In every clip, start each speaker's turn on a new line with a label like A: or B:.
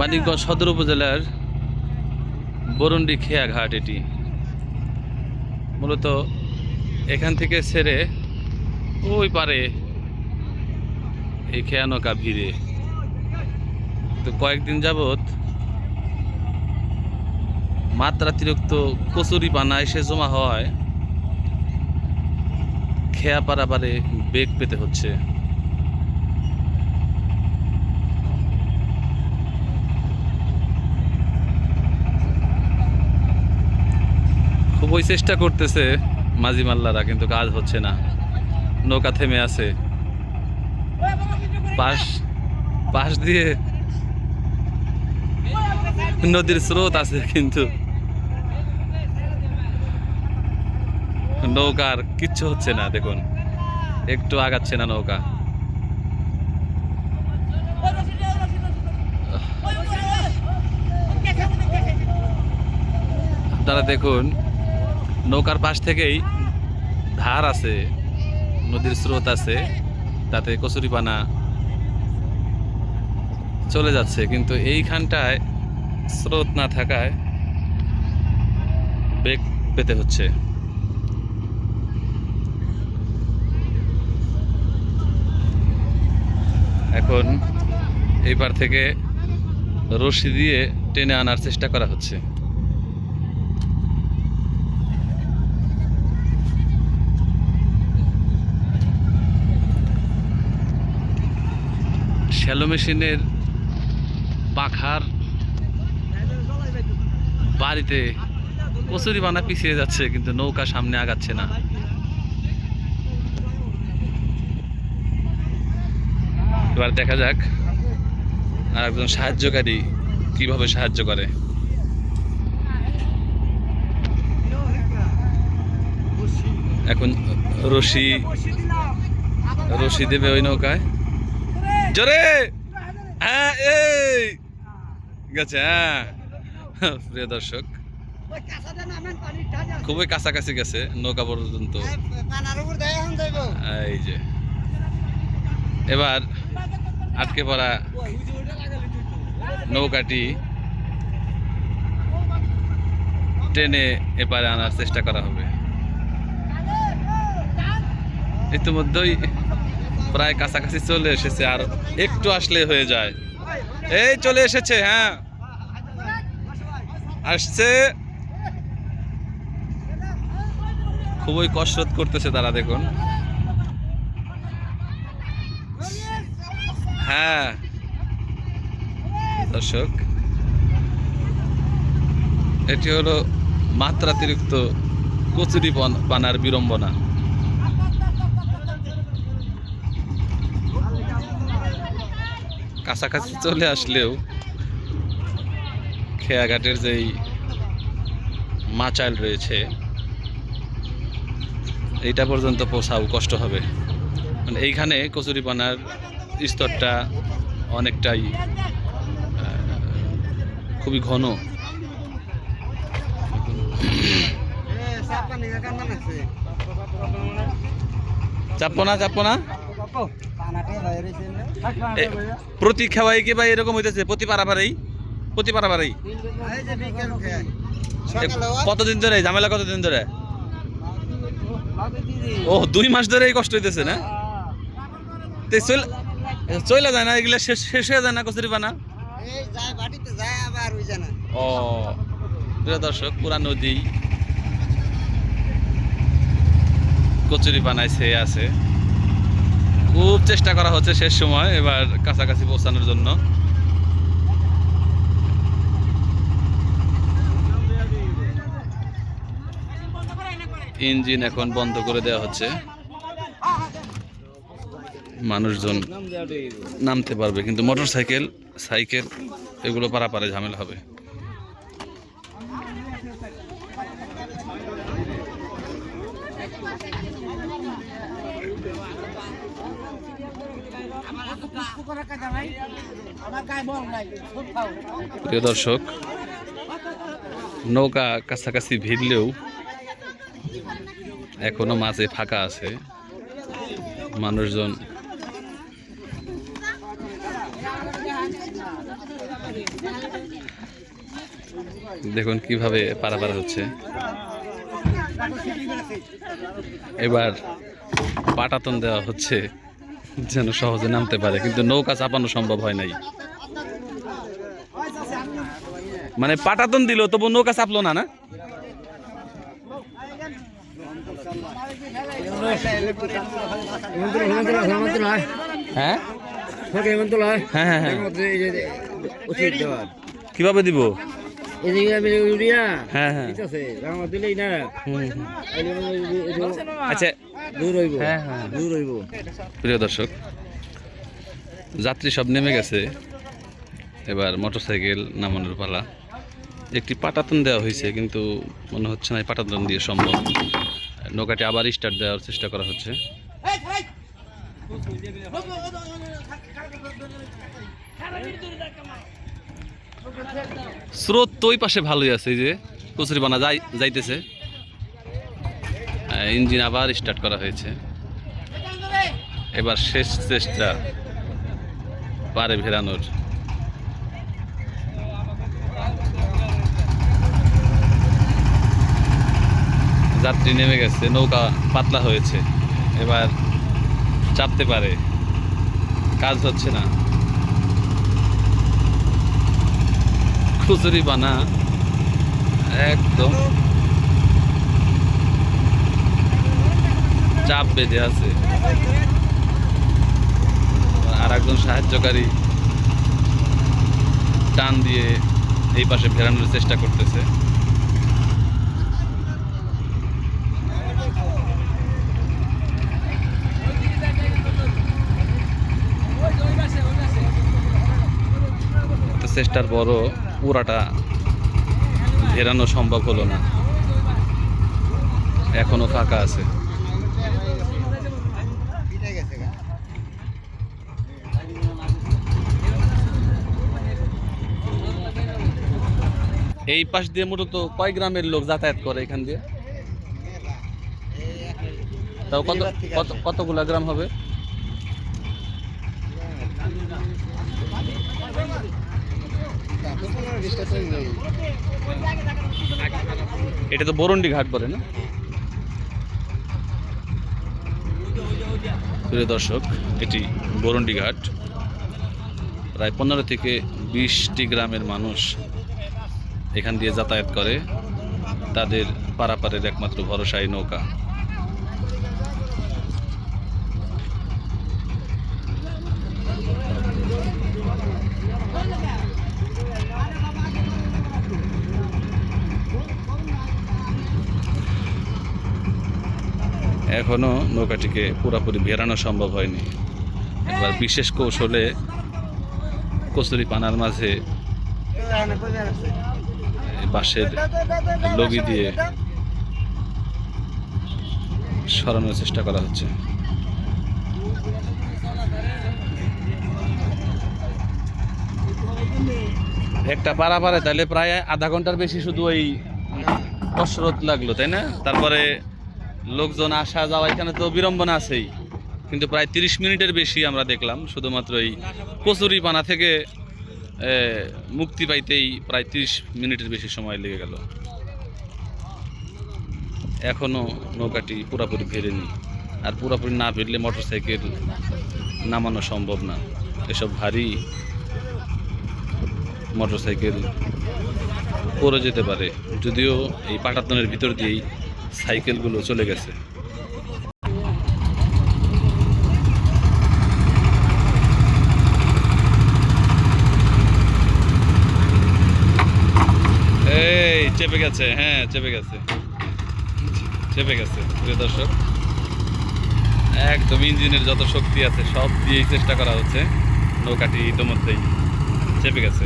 A: মানিকগঞ্জ সদর উপজেলার বরুন্ডি খেয়া ঘাট এটি। মূলত এখান থেকে ছেড়ে ওই পারে এই খেয়া নৌকা ভিড়ে। তো কয়েকদিন যাবৎ মাত্রাতিরিক্ত কচুরি পানা এসে জমা হওয়ায় খেয়া পারাপারে বেগ পেতে হচ্ছে। খুবই চেষ্টা করতেছে মাঝি মাল্লারা, কিন্তু কাজ হচ্ছে না। নৌকা থেমে আছে। পাশ পাশ দিয়ে নদীর স্রোত আছে কিন্তু। নৌকার কিচ্ছু হচ্ছে না, দেখুন। একটু আগাচ্ছে না নৌকা। আপনারা দেখুন নৌকার পাশ থেকেই ধার আছে, নদীর স্রোত আছে, তাতে কচুরিপানা চলে যাচ্ছে, কিন্তু এইখানটায় স্রোত না থাকায় বেগ পেতে হচ্ছে। এখন এইবার থেকে রশি দিয়ে টেনে আনার চেষ্টা করা হচ্ছে। শ্যালো মেশিনের পাখার বাড়িতে কচুরি বানা পিছিয়ে যাচ্ছে, কিন্তু নৌকা সামনে আগাচ্ছে না। এবার দেখা যাক আর একজন সাহায্যকারী কীভাবে সাহায্য করে। এখন রশি রশি দেবে ওই নৌকায়। জোরে। হ্যাঁ এই। গেছে হ্যাঁ। প্রিয় দর্শক, খুবই কাছাকাছি গেছে নৌকা পর্যন্ত। এই যে। এবার আটকে পড়া নৌকাটি টেনে এপারে আনার চেষ্টা করা হবে। ইতিমধ্যেই প্রায় কাছাকাছি চলে এসেছে, আর একটু আসলে হয়ে যায়। এই চলে এসেছে হ্যাঁ। আসছে। খুবই কসরত করতেছে তারা, দেখুন। হ্যাঁ। দর্শক, এটি হলো মাত্রাতিরিক্ত কচুরিপন বানার বিড়ম্বনা। কাছাকাছি চলে আসলেও খেয়াঘাটের যেই মাচাইল রয়েছে, এইটা পর্যন্ত পৌঁছাও কষ্ট হবে। মানে এইখানে কচুরিপানার স্তরটা অনেকটাই খুবই ঘন। চাপো না না। প্রতি খেওয়াই কি ভাই এরকম হইতেছে? প্রতি পারাপারেই? প্রতি পারাপারেই? কতদিন ধরে? ঝামেলা কতদিন ধরে? ও, দুই মাস ধরে এই কষ্ট হইতেছে না? চল- যায় না? এগুলা শেষ শেষ হয়ে যায় না কচুরি পানা ও, প্রিয় দর্শক, পুরা নদী কচুরি ছেয়ে আছে। খুব চেষ্টা করা হচ্ছে শেষ সময়, এবার কাছাকাছি পৌঁছানোর জন্য। ইঞ্জিন এখন বন্ধ করে দেওয়া হচ্ছে। মানুষজন নামতে পারবে, কিন্তু মোটর সাইকেল সাইকেল, এগুলো পারাপারে ঝামেলা হবে। প্রিয় দর্শক, নৌকা কাছাকাছি ভিড়লেও এখনও মাঝে ফাঁকা আছে। মানুষজন দেখুন কীভাবে পারাপার হচ্ছে। এবার পাটাতন দেওয়া হচ্ছে। যেন সহজে নামতে পারে কিন্তু নৌকা চাপানো সম্ভব হয় নাই। মানে পাটাতন দিল তবু নৌকা চাপলো না না? হ্যাঁ? হ্যাঁ হ্যাঁ হ্যাঁ। কীভাবে দিব? হ্যাঁ। আচ্ছা হ্যাঁ হ্যাঁ। প্রিয় দর্শক যাত্রী সব নেমে গেছে। এবার মোটরসাইকেল নামানোর পালা। একটি পাটাতন দেওয়া হয়েছে কিন্তু মনে হচ্ছে না এই পাটাতন দিয়ে সম্ভব। নৌকাটি আবার স্টার্ট দেওয়ার চেষ্টা করা হচ্ছে। স্রোত তো ওই পাশে ভালোই আছে যে কচুরিপানা যাই যাইতেছে। ইঞ্জিন আবার স্টার্ট করা হয়েছে। এবার শেষ চেষ্টা পারে ভেরানোর যাত্রী নেমে গেছে, নৌকা পাতলা হয়েছে। এবার চাপতে পারে। কাজ হচ্ছে না। খুচুরি বানা, একদম। চাপ বেঁধে আছে। আর একজন সাহায্যকারী টান দিয়ে এই পাশে ফেরানোর চেষ্টা করতেছে। চেষ্টার পরও পুরাটা ফেরানো সম্ভব হলো না। এখনও ফাঁকা আছে। এই পাশ দিয়ে মূলত কয় গ্রামের লোক যাতায়াত করে এখান দিয়ে? তাও কত কত কতগুলা গ্রাম হবে? এটা তো বরন্ডি ঘাট বলে না? প্রিয় দর্শক, এটি বরন্ডি ঘাট। প্রায় পনেরো থেকে বিশটি গ্রামের মানুষ এখান দিয়ে যাতায়াত করে, তাদের পারাপারের একমাত্র ভরসাই নৌকা। এখনও নৌকাটিকে পুরোপুরি ভেরানো সম্ভব হয়নি। একবার বিশেষ কৌশলে কচুরি পানার মাঝে বাঁশের লগি দিয়ে সরানোর চেষ্টা করা হচ্ছে। একটা পারা পারে, তাহলে প্রায় আধা ঘণ্টার বেশি শুধু ওই কসরত লাগল, তাই না? তারপরে লোকজন আসা যাওয়া, এখানে তো বিড়ম্বনা আছেই। কিন্তু প্রায় তিরিশ মিনিটের বেশি আমরা দেখলাম, শুধুমাত্র এই কচুরি পানা থেকে মুক্তি পাইতেই প্রায় তিরিশ মিনিটের বেশি সময় লেগে গেল। এখনও নৌকাটি পুরোপুরি ফেরেনি আর পুরোপুরি না ফিরলে মোটরসাইকেল নামানো সম্ভব না। এসব ভারী মোটরসাইকেল পড়ে যেতে পারে। যদিও এই পাটাতনের ভিতর দিয়েই সাইকেলগুলো চলে গেছে এই চেপে গেছে হ্যাঁ চেপে গেছে। চেপে গেছে, প্রিয় দর্শক। একদম ইঞ্জিনের যত শক্তি আছে, সব দিয়েই চেষ্টা করা হচ্ছে। নৌকাটি ইতোমধ্যেই চেপে গেছে।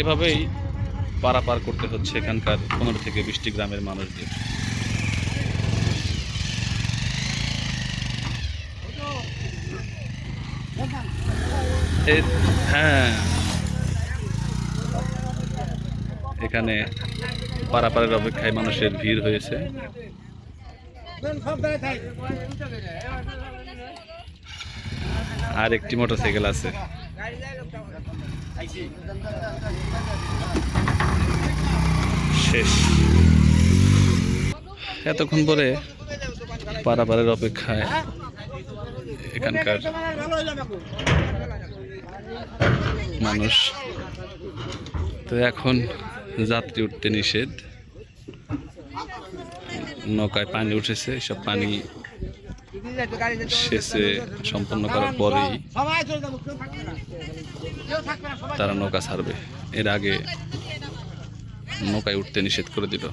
A: এভাবেই পারাপার করতে হচ্ছে এখানকার পনেরো থেকে বিশটি গ্রামের মানুষদের। হ্যাঁ। এখানে পারাপারের অপেক্ষায় মানুষের ভিড় হয়েছে। আর একটি মোটরসাইকেল আছে। শেষ। এতক্ষণ পরে পারাপারের অপেক্ষায় এখানকার মানুষ। তো এখন যাত্রী উঠতে নিষেধ। নৌকায় পানি উঠেছে সব পানি শেষে সম্পন্ন করার পরেই তারা নৌকা ছাড়বে। এর আগে নৌকায় উঠতে নিষেধ করে দিল।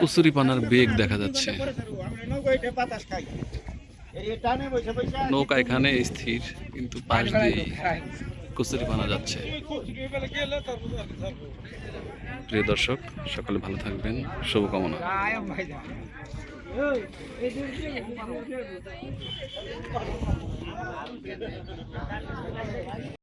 A: কুচুরিপানার বেগ দেখা যাচ্ছে। নৌকা এখানে স্থির, কিন্তু পাশ দিয়ে কুচুরিপানা যাচ্ছে। প্রিয় দর্শক সকলে ভালো থাকবেন। শুভকামনা।